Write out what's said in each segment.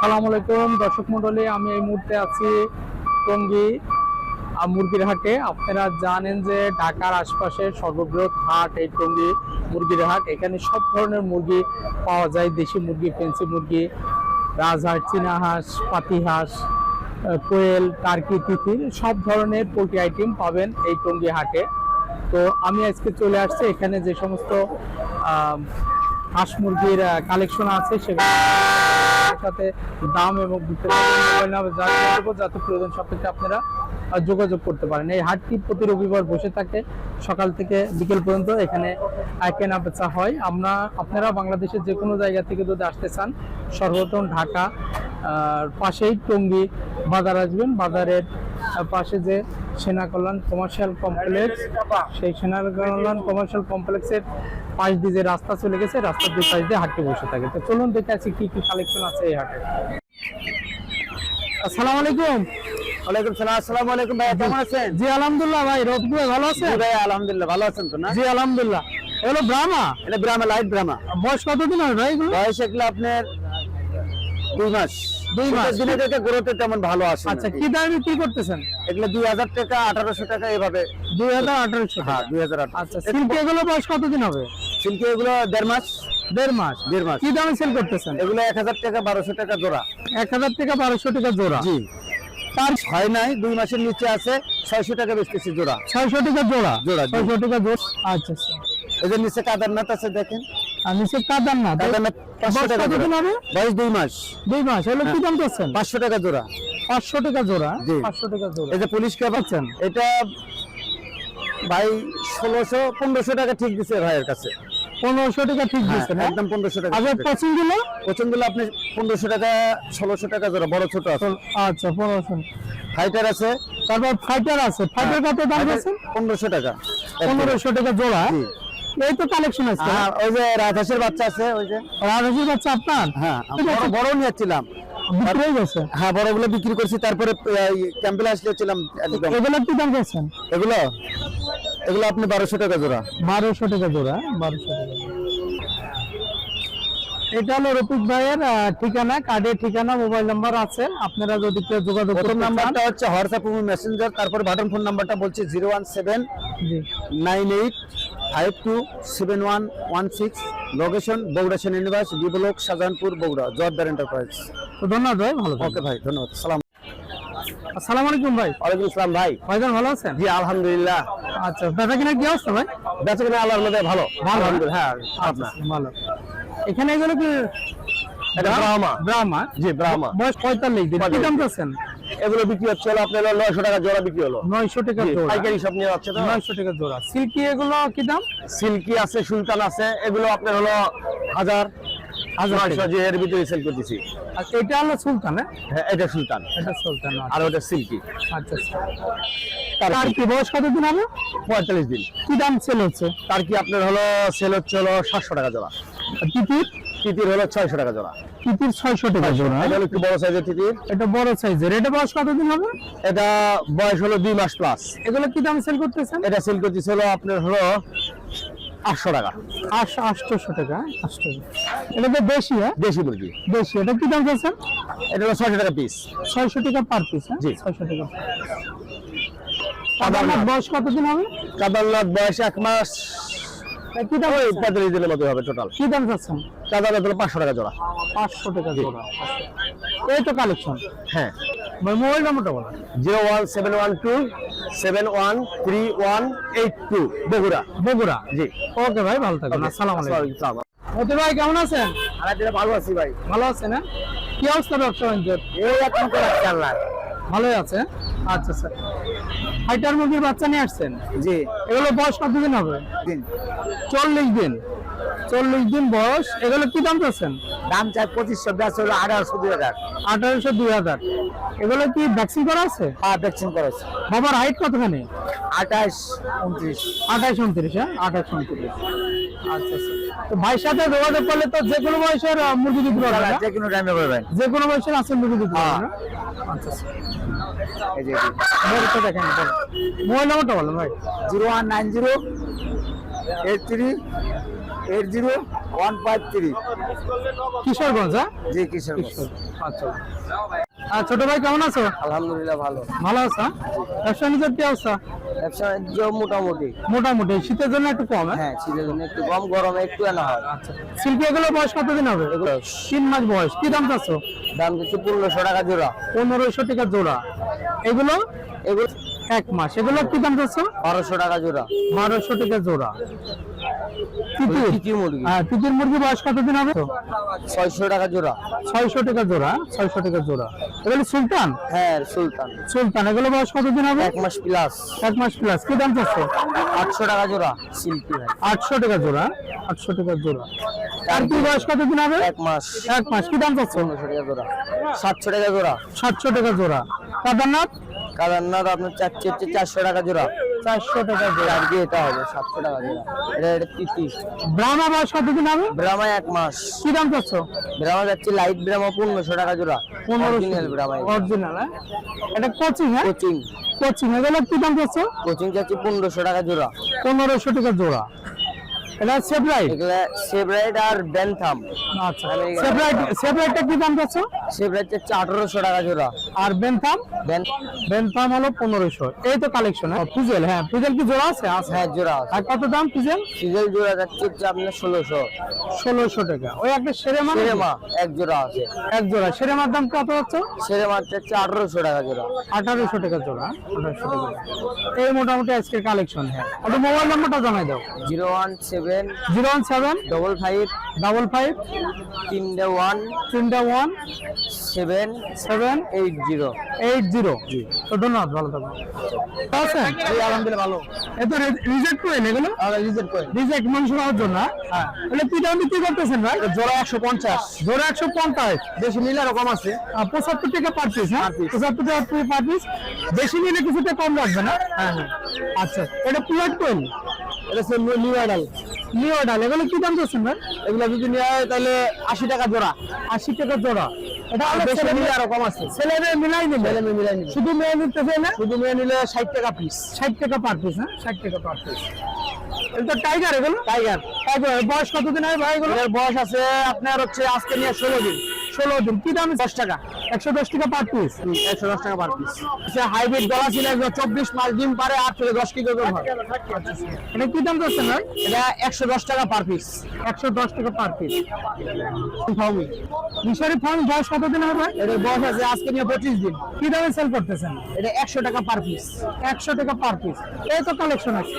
আসসালামু আলাইকুম, দর্শক মন্ডলী আমি এই মুহূর্তে আছি টঙ্গী মুরগির হাটে। আপনারা জানেন যে ঢাকার আশপাশে সর্ববৃহৎ হাট এই টঙ্গী মুরগির হাট। এখানে সব ধরনের মুরগি পাওয়া যায়, দেশি মুরগি ফেন্সি মুরগি, রাজহাঁস চীনা হাঁস পাতি হাঁস কোয়েল, টার্কি তিথির সব ধরনের পোলট্রি আইটেম পাবেন এই টঙ্গী হাটে। তো আমি আজকে চলে আসছি, এখানে যে সমস্ত হাঁস মুরগির কালেকশন আছে, সেগুলো সাথে দাম এবং মোবাইল নাম্বার যা যাতে প্রয়োজন সাপেক্ষে আপনারা যোগাযোগ করতে পারেন। এই হাটটি প্রতি রবিবার বসে থাকে, সকাল থেকে বিকেল পর্যন্ত এখানে কেনা বেচা হয়। আমরা, আপনারা বাংলাদেশের যে কোনো জায়গা থেকে যদি আসতে চান, সর্বপ্রথম ঢাকা পাশেই টঙ্গী বাজার আসবেন। বাজারের পাশে যে সেনা কল্যাণ কমার্শিয়াল কমপ্লেক্স, সেই সেনা কল্যাণ কমার্শিয়াল কমপ্লেক্সের পাশ দিয়ে যে রাস্তা চলে গেছে রাস্তার দুই পাশ দিয়ে হাটটি বসে থাকে। তো চলুন দেখে আছি কি কি কালেকশন আছে এই হাটে। আসসালামু আলাইকুম। ওয়ালাইকুম সালাম আসসালামু আলাইকুম ভাই কেমন আছেন? জি আলহামদুলিল্লাহ ভাই রোদপুরে ভালো আছেন ভাই আলহামদুলিল্লাহ ভালো আছেন তো না? জি আলহামদুলিল্লাহ। এগুলো ব্রাহ্মা এটা ব্রাহ্মা লাইট ব্রাহ্মা বয়স কতদিন হবে ভাই এগুলো? বয়স এগুলো আপনার দুই মাস। দুই মাস। দিনে থেকে গ্রোথে তেমন ভালো আসে আচ্ছা কি দামে বিক্রি করতেছেন? এগুলো দুই হাজার টাকা আঠারোশো টাকা এভাবে। দুই হাজার আঠারোশো হ্যাঁ দুই হাজার আচ্ছা সিল্কি এগুলো বয়স কতদিন হবে? সিল্কি এগুলো দেড় মাস? দেড় মাস। দেড় মাস। কি দামে সেল করতেছেন? এগুলো এক হাজার টাকা বারোশো টাকা জোড়া। এক হাজার থেকে বারোশো টাকা জোড়া। জি। তার হয় নাই দুই মাসের নিচে আছে ছয়শো টাকা বেচতেছি জোড়া। ছয়শো টাকা জোড়া? জোড়া, ছয়শো টাকা জোড়া? আচ্ছা আচ্ছা। এদের নিচে কাদারনাথ আছে দেখেন। আর নিচে কাদার কাদারনাথ পাঁচশো টাকা কতদিন জোড়া। বয়স দুই মাস। দুই মাস এগুলো কি দাম করছেন পাঁচশো টাকা জোড়া। পাঁচশো টাকা জোড়া? পাঁচশো টাকা জোড়া। এই পুলিশ কে পাচ্ছেন এটা ভাই ষোলোশো পনেরোশো টাকা ঠিক দিছে ভাইয়ের কাছে। পনেরোশো টাকা ঠিক হ্যাঁ, দিচ্ছে না একদম পনেরোশো টাকা আগে পছন্দ দিল পছন্দ হলে আপনি পনেরোশো টাকা ষোলোশো টাকা জোড়া বড় ছোট আছে। আচ্ছা পনেরোশো। ফাইটার আছে? তারপর ফাইটার আছে। ফাইটার কত দাম আছে পনেরোশো টাকা। পনেরোশো টাকা জোড়া। এই তো কালেকশন আছে ওই যে রাজহাঁসের বাচ্চা আছে ওই যে। রাজস্বী বাচ্চা আপনার? হ্যাঁ বড় নিয়েছিলাম। বিক্রি হয়ে গেছে? হ্যাঁ বড়গুলো বিক্রি করছি তারপরে ক্যাম্পেলে আসলেছিলাম একদম এগুলো কি দাম করছেন এগুলো? এগুলো আপনি বারোশো টাকা জোড়া? বারোশো টাকা জোড়া বারোশো টাকা এটা হলো রফিক ভাইয়ের ঠিকানা কার্ডের ঠিকানা মোবাইল নাম্বার আছে। আপনারা যদি কেউ যোগাযোগ প্রথম নাম্বারটা হচ্ছে হোয়াটসঅ্যাপ মেসেঞ্জার তারপর বাটন ফোন নাম্বারটা বলছি zero one seven nine eight five two seven one one six location Bogura Sen universe বিবলক শাহজাহানপুর বগুড়া জোয়ারদার এন্টারপ্রাইজ তো ধন্যবাদ ভাই ভালো ওকে ভাই ধন্যবাদ। সালাম। আসসালামু আলাইকুম ভাই। ওয়ালাইকুম আসসালাম ভাই। ভাইজান ভালো আছেন? জি আলহামদুলিল্লাহ। আচ্ছা বেচা কিনা কি অবস্থা ভাই? বেঁচে কিনা আল্লাহর মধ্যে ভালো। ভালো? হ্যাঁ আচ্ছা আপনার? ভালো। এখানে এগুলো কি ব্রাহ্মা। ব্রাহ্মা? জি ব্রাহ্মা। বয়স পঁয়তাল্লিশ দিন। কি দাম চাচ্ছেন? এগুলো বিক্রি হচ্ছে হলো আপনার নয়শো টাকা জোড়া বিক্রি হলো। নয়শো টাকা জোড়া। পাইকারি সব নিয়ে যাচ্ছে নয়শো টাকা জোড়া। সিল্কি এগুলো কি দাম? সিল্কি আছে সুলতান আছে এগুলো আপনার হলো হাজার। যে এর ভিতরে সেল করতেছি। এটা হলো সুলতান হ্যাঁ? হ্যাঁ এটা সুলতান। এটা সুলতান আর ওটা সিল্কি আচ্ছা তার কি বয়স কতদিন হবে? পঁয়তাল্লিশ দিন। কি দাম সেল হচ্ছে? তার কি আপনার হলো সেল হচ্ছে হলো সাতশো টাকা জোড়া। তিতির? তিতির হলো ছয়শো টাকা জোড়া। তিতির ছয়শো টাকা জোড়া এটা একটু বড় সাইজের তিতির। এটা বড় সাইজের এটা বয়স কতদিন হবে? এটা বয়স হলো দুই মাস প্লাস এগুলো কি দাম সেল করতেছেন? এটা সেল করতেছে হলো আপনার হলো আটশো টাকা। আটশো আটশোশো টাকা আটশো এটা তো বেশি হ্যাঁ? দেশি মুরগি। বেশি এটা কি দাম চাচ্ছেন? এটা হলো ছয়শো টাকা পিস ছয়শো টাকা পার পিস হ্যাঁ? জি। ছয়শো টাকা। আপনার বয়স কতদিন হবে? কাদারনাথ বয়স এক মাস। কি দাম ওই পঁয়তাল্লিশ দিনের মতো হবে টোটাল কি দাম চাচ্ছেন? কাদারনাথ হলো পাঁচশো টাকা জোড়া। পাঁচশো টাকা জোড়া। এই তো কালেকশন হ্যাঁ। মোবাইল নাম্বারটা বলো zero one seven one two seven one three one eight two. Bogura. Bogura? জি। ওকে ভাই ভালো থাকবেন। আসসালামু আলাইকুম। মতি ভাই কেমন আছেন? আলহামদুলিল্লাহ ভালো আছি ভাই। ভালো আছেন না কি অবস্থা ব্যবসা বাণিজ্য এই এক মতো রাখছি আল্লাহ। ভালোই আছে। আচ্ছা স্যার হাইটার মুরগির বাচ্চা নিয়ে আসছেন? জি। এগুলো বয়স কতদিন হবে? দিন। চল্লিশ দিন। চল্লিশ দিন বয়স। এগুলো কি দাম চাচ্ছেন? দাম চাই পঁচিশশো ব্যাস হলো আঠারোশো দুই হাজার। আঠারোশো দুই হাজার। এগুলো কি ভ্যাকসিন করা আছে? হ্যাঁ ভ্যাকসিন করা আছে। বাবার হাইট কতখানি? আঠাশ উনত্রিশ। আঠাশ উনত্রিশ হ্যাঁ? আঠাশ উনত্রিশ। আচ্ছা আচ্ছা। ভাইয়ের সাথে যোগাযোগ করলে তো যে কোনো বয়সের মুরগি দিতে পারবে যে কোনো টাইমে পাবেন যে কোনো বয়সের আছে মুরগি দিতে পারবে। না? এই যে বলতে দেখেন মোবাইল নাম্বারটা বলেন ভাই। Zero one nine zero eight three eight zero one five three. Kishoreganj হ্যাঁ? জি আচ্ছা। আর ছোট ভাই কেমন আছো? আলহামদুলিল্লাহ ভালো। ভালো আছো হ্যাঁ? ব্যবসা নিজের কি অবস্থা? ব্যবসা বাণিজ্য মোটামুটি। মোটামুটি শীতের জন্য একটু কম হ্যাঁ? হ্যাঁ শীতের জন্য একটু কম গরমে একটু আনা হয়। আচ্ছা শিল্পী এগুলো বয়স কতদিন হবে? এগুলো তিন মাস বয়স কি দাম চাচ্ছ? দাম দিচ্ছি পনেরোশো টাকা জোড়া। পনেরোশো টাকা জোড়া। এগুলো? এগুলো এক মাস এগুলো কি দাম চাচ্ছ? বারোশো টাকা জোড়া। বারোশো টাকা জোড়া। তিতির। মুরগি। হ্যাঁ মুরগি বয়স কতদিন হবে? ছয়শো টাকা জোড়া। ছয়শো টাকা জোড়া ছয়শো টাকা জোড়া। এগুলো সুলতান? হ্যাঁ সুলতান। সুলতান এগুলো বয়স কতদিন হবে? এক মাস প্লাস এক মাস প্লাস কি দাম চাচ্ছ? আটশো টাকা জোড়া শিল্পী আটশো টাকা জোড়া আটশো টাকা জোড়া। আর কি বয়স কতদিন হবে? এক মাস। এক মাস। কি দাম চাচ্ছ? পনেরোশো টাকা জোড়া। সাতশো টাকা জোড়া। সাতশো টাকা জোড়া। কেদারনাথ? কাদারনাথ আপনার চারশো হচ্ছে চারশো টাকা জোড়া। চারশো টাকা জোড়া আর কি এটা হবে? সাতশো টাকা জোড়া এটা এটা তিতি। ব্রাহ্মা বয়স কতদিন হবে? ব্রাহ্মা এক মাস। কি দাম চাচ্ছ? ব্রাহ্মা যাচ্ছে লাইট ব্রাহ্মা পনেরোশো টাকা জোড়া। অরিজিনাল ব্রাহ্মা অরিজিনাল হ্যাঁ? এটা কোচিং হ্যাঁ? কোচিং। কোচিং এগুলো কি দাম চাচ্ছ? কোচিং যাচ্ছে পনেরোশো টাকা জোড়া। পনেরোশো টাকা জোড়া। এটা সেপ্রাইট এগুলা সেব্রাইট আর বেনথাম আচ্ছা। সেপ্রাইট সেপ্রাইটটা কি দাম চাচ্ছ? আঠারোশো টাকা জোড়া। আর বেনথাম বেন বেনথাম হলো পনেরোশো। এই তো কালেকশন হ্যাঁ? পিজেল হ্যাঁ পিজেল কি জোড়া আছে? আছে। হ্যাঁ জোড়া আছে। আর কত দাম পিজেল জোড়া যাচ্ছে হচ্ছে আপনার ষোলোশো। ষোলোশো টাকা। ওই একটা সেরেমা সেরেমা এক জোড়া আছে। এক জোড়া। সেরেমার দাম কত হচ্ছে? আঠারোশো টাকা জোড়া। আঠারোশো টাকা জোড়া আঠারোশো টাকা এই মোটামুটি আজকের কালেকশন হ্যাঁ। ওটা মোবাইল নাম্বারটা জানাই দাও। Zero one seven zero one seven double five double five তিনটে ওয়ান তিনটা one seven seven eight zero eight zero তো ধন্যবাদ ভালো থাকবেন। আছেন আলহামদুলিল্লাহ ভালো। এ তো রিজেক্ট করে এগুলো? রিজেক্ট করে। রিজেক্ট মানুষ হওয়ার জন্য হ্যাঁ? এগুলো কি দাম বিক্রি করতেছেন ভাই? জোড়া একশো পঞ্চাশ। জোড়া একশো পঞ্চাশ। বেশি নিলে এরকম আছে। পঁচাত্তর টাকা পার পিস হ্যাঁ? পঁচাত্তর টাকা পার পিস বেশি নিলে কিছুটা কম রাখবে না? হ্যাঁ হ্যাঁ। আচ্ছা। এটা প্লেট কোয়েল এটা নিউ আইডাল নিও ডাল এগুলো কি দাম ভাই? এগুলো যদি নেওয়া হয় তাহলে আশি টাকা জোড়া। আশি টাকা জোড়া। এটা আর আলাদা বেশি ছেলে নিলে আরও কম আছে। ছেলে মেয়ে মিলাই নিবে? ছেলে মেয়ে মিলাই নিবে। শুধু মেয়ে নিতে না? শুধু মেয়ে নিলে ষাট টাকা পিস ষাট টাকা পার পিস হ্যাঁ? ষাট টাকা পার পিস এটা টাইগার এগুলো? টাইগার টাইগার বয়স কতদিন হয় ভাই এগুলো? বয়স আছে আপনার হচ্ছে আজকে নিয়ে ষোলো দিন। ষোলো দিন। কি দাম? দশ টাকা। একশো দশ টাকা পার পিস একশো দশ টাকা পার পিস সে হাইব্রিড গলা ছিল চব্বিশ মাস ডিম পারে আট থেকে দশ কেজি ওজন হয়। এটা কি দাম যাচ্ছে ভাই এটা একশো দশ টাকা পার পিস একশো দশ টাকা পার পিস মিশরি ফার্ম বয়স কতদিন হবে? এটার বয়স আছে আজকে নিয়ে পঁচিশ দিন। কি দামে সেল করতেছেন? এটা একশো টাকা পার পিস একশো টাকা পার পিস এই তো কালেকশন আছে।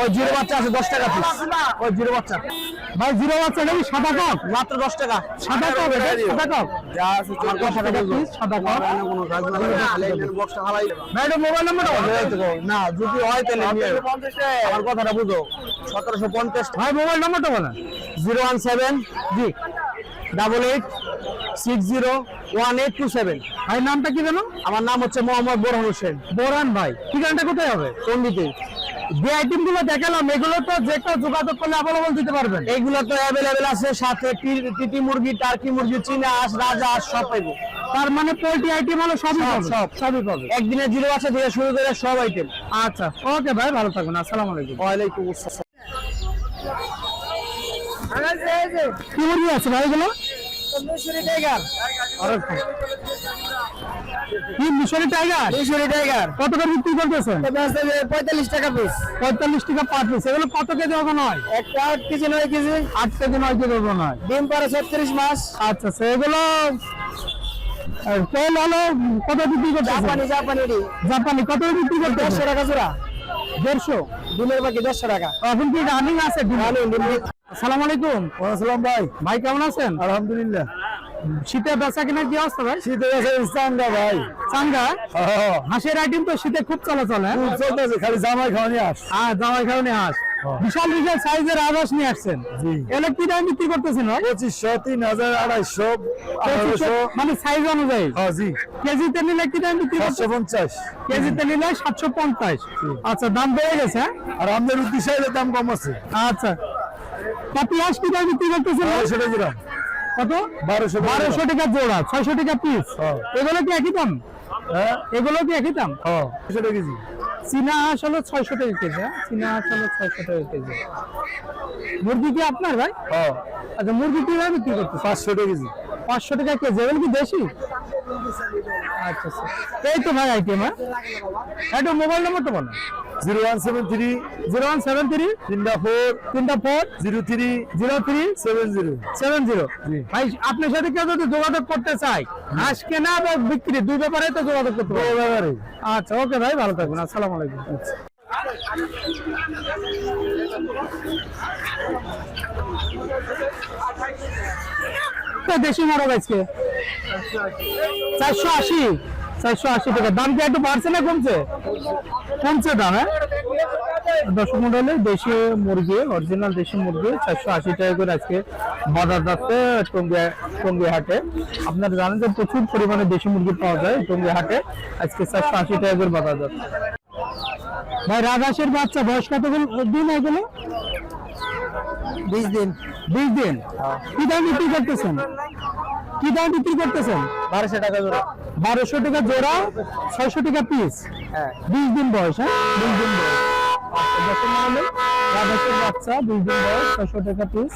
ওই জিরো বাচ্চা আছে দশ টাকা পিস ওই জিরো বাচ্চা। ভাই জিরো বাচ্চা নাকি সাদা কাপ। মাত্র দশ টাকা। সাদা কাপ সাদা কাপ। সাদা কাপ না যদি হয় তাহলে নিয়ে আমার কথাটা বুঝো। সতেরোশো পঞ্চাশ। ভাই মোবাইল নাম্বারটা বলেন। Zero one seven. জি। Double eight six zero one eight two seven. ভাই নামটা কি জানো আমার নাম হচ্ছে মোহাম্মদ বোরহান হোসেন। বোরহান ভাই ঠিকানাটা কোথায় হবে? পন্ডিতে যে আইটেমগুলো দেখালাম এগুলো তো যে কেউ যোগাযোগ করলে অ্যাভেলেবল দিতে পারবেন। এইগুলো তো অ্যাভেলেবেল আছে সাথে টিটি মুরগি টার্কি মুরগি চীনা হাঁস রাজা হাঁস সব পাইবো। তার মানে পোল্ট্রি আইটেম হলো সবই সব, সব। সবই পাবে? একদিনে জিরো আছে থেকে শুরু করে সব আইটেম আচ্ছা ওকে ভাই ভালো থাকবেন আসসালামু আলাইকুম। ওয়ালাইকুম আসসালাম। কি মুরগি আছে ভাই এগুলো? আরে কি মিশরি টাইগার? মিশরি টাইগার। কত করে বিক্রি করতেছেন? পঁয়তাল্লিশ টাকা পিস পঁয়তাল্লিশ টাকা পার পিস এগুলো কত কেজি ওজন হয় একটা আট কেজি নয় কেজি। আট কেজি নয় কেজি ওজন হয় ডিম পারে ছত্রিশ মাস। আচ্ছা আচ্ছা তেল হলো কত বিক্রি করতেছেন? জাপানি জাপানি জাপানি কত বিক্রি দেড়শো করতেছেন টাকা জোড়া। দেড়শো? ডিমের বাকি দেড়শো টাকা। এখন কি রানিং আছে আসসালামু আলাইকুম। আসসালাম ভাই। ভাই কেমন আছেন? আলহামদুলিল্লাহ। শীতে বেচা কেনার কি অবস্থা ভাই? শীতে ইস্তানটা ভাই। চাঙ্গা? হাঁসের আইটেম তো শীতে খুব হ্যাঁ? চলতেছে খালি জামাই খাওয়ানি আস। আর জামাই খাওয়ানি হাঁস বিশাল বিশাল সাইজের আবাস নিয়ে আসছেন। এগুলো কি দাম বিক্রি করতেছেন পঁচিশশো তিন হাজার আড়াইশো মানে সাইজ অনুযায়ী? হ্যাঁ জি। কেজিতে নিলে কি দাম বিক্রি করতেছেন পঞ্চাশ। কেজিতে নিলে সাতশো পঞ্চাশ। আচ্ছা দাম বেড়ে গেছে হ্যাঁ? আর আমাদের উদ্দেশ্যে দাম কম আছে। আচ্ছা। পাতি হাঁস বিক্রি করতেছেন? ভাই? বারোশো টাকা কত? বারোশো বারোশো টাকা জোড়া ছয়শো টাকা পিস হ্যাঁ। এগুলো কি একই দাম? হ্যাঁ। এগুলো কি একই দাম? হ্যাঁ টাকা কেজি। চীনা হাঁস হলো ছয়শো টাকা কেজি হ্যাঁ? চীনা হাঁস হলো ছয়শো টাকা কেজি। মুরগি কি আপনার ভাই? হ্যাঁ। আচ্ছা মুরগি কীভাবে বিক্রি করতে পাঁচশো টাকা কেজি। পাঁচশো টাকা কেজি এগুলো কি দেশি? আচ্ছা আচ্ছা। এই তো ভাই আইটেম হ্যাঁ? একটু মোবাইল নম্বরটা বলো। Zero one seven three. Zero one seven three? তিনটা ফোর তিনটা four zero three. Zero three? Seven zero. Seven zero. ভাই আপনার সাথে কেউ যদি যোগাযোগ করতে হাঁস কেনা বা বিক্রি দুই ব্যাপারে তো যোগাযোগ করতে পারবে। আচ্ছা ওকে ভাই ভালো থাকবেন। আসসালামু আলাইকুম। তো দেশি মোরগ আজকে। চারশো আশি চারশো আশি টাকা। দাম কি একটু বাড়ছে না কমছে? কমছে দাম হ্যাঁ? দর্শক মন্ডলে দেশি মুরগি অরিজিনাল দেশি মুরগি চারশো আশি টাকা করে আজকে বাজার যাচ্ছে টঙ্গিয়া হাটে আপনারা জানেন যে প্রচুর পরিমাণে দেশি মুরগি পাওয়া যায় টঙ্গিয়া হাটে আজকে চারশো আশি টাকা করে বাজার যাচ্ছে। ভাই রাজহাঁসের বাচ্চা বয়স কত দিন এগুলো বিশ দিন। বিশ দিন? কি দাম বিক্রি করতেছেন? কি দাম বিক্রি করতেছেন? বারোশো টাকা জোড়া। বারোশো টাকা জোড়া ছয়শো টাকা পিস হ্যাঁ। বিশ দিন বয়স হ্যাঁ? বিশ দিন বয়স। দেখুন তাহলে রাজহাঁসের বাচ্চা বিশ দিন বয়স ছয়শো টাকা পিস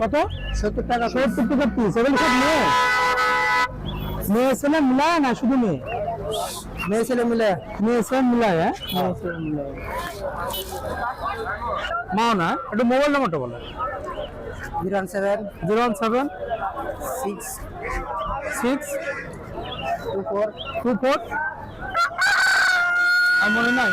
কত সত্তর টাকা সত্তর টাকা পিস এগুলো সব মেয়ে? মেয়ে ছেলে মিলায় না শুধু মেয়ে? মেয়ে ছেলে মিলে মেয়ে ছেলে মিলায় হ্যাঁ মেয়ে ছেলে মিলায় মাও না একটু মোবাইল নাম্বারটা বলো zero one seven zero one seven six six two four two four আর মনে নাই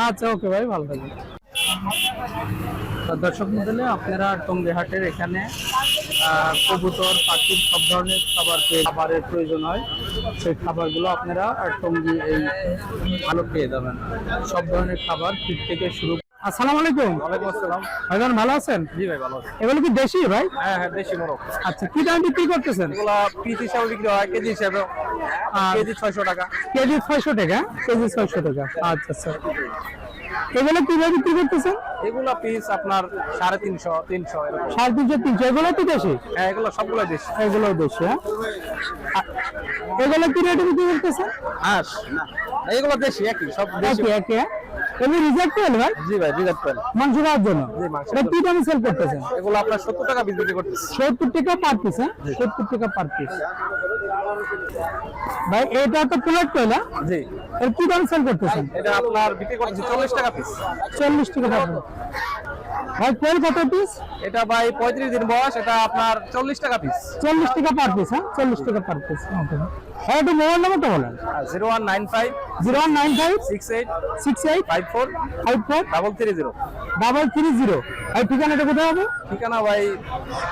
আচ্ছা ওকে ভাই ভালো থাকবেন দর্শক মন্ডলে আপনারা টঙ্গিহাটের এখানে কবুতর পাখির সব ধরনের খাবার খাবারের প্রয়োজন হয়। সেই খাবারগুলো আপনারা টঙ্গি এই ভালো পেয়ে যাবেন। সব ধরনের খাবার ফিট থেকে শুরু আসসালামু আলাইকুম। ওয়ালাইকুম আসসালাম। ভাইজান ভালো আছেন? জি ভাই ভালো এগুলো কি দেশি ভাই? হ্যাঁ হ্যাঁ দেশি মোরগ। আচ্ছা কি দাম বিক্রি করতেছেন? এগুলা পিস হিসাবে বিক্রি হয় কেজি হিসাবে। কেজি ছয়শো টাকা। কেজি টাকা কেজি ছয়শো টাকা। আচ্ছা আচ্ছা। এগুলো কীভাবে বিক্রি করতেছেন? এগুলা পিস আপনার সাড়ে তিনশো তিনশো সাড়ে তিনশো তিনশো এগুলো তো দেশি? হ্যাঁ এগুলো সবগুলো দেশি। এগুলো দেশি হ্যাঁ? এগুলো কি রেটে বিক্রি করতেছে হাঁস এগুলো দেশি একই সব দেশি। একই একে এগুলো রিজেক্ট পেল ভাই? জি ভাই রিজেক্ট পেন মাংস খাওয়ার জন্য। এটা কি দামে সেল করতেছেন? এগুলো আপনার সত্তর টাকা বিক্রি করতেছি। সত্তর টাকা পার পিস হ্যাঁ? সত্তর টাকা পার পিস ভাই এটা তো প্লেট কয়লা জি। এর কি দাম সেল করতেছেন? এটা আপনার বিক্রি করতেছি চল্লিশ টাকা পিস চল্লিশ টাকা পার। ভাই তেল কত পিস এটা ভাই পঁয়ত্রিশ দিন বয়স এটা আপনার চল্লিশ টাকা পিস চল্লিশ টাকা পার পিস হ্যাঁ? চল্লিশ টাকা পার পিস হ্যাঁ একটু মোবাইল নাম্বারটা বলেন। Zero one nine five zero one nine five six eight six eight five four five four double three zero double three zero এই ঠিকানাটা কোথায় হবে? ঠিকানা ভাই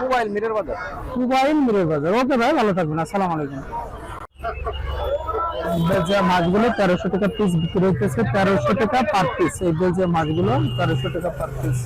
মোবাইল মিরের বাজার। মোবাইল মিরের বাজার। ওকে ভাই ভালো থাকবেন আসসালামু আলাইকুম। যে মাছগুলো তেরোশো টাকা পিস বিক্রি হইতেছে তেরোশো টাকা পার পিস এই যে মাছগুলো তেরোশো টাকা পার পিস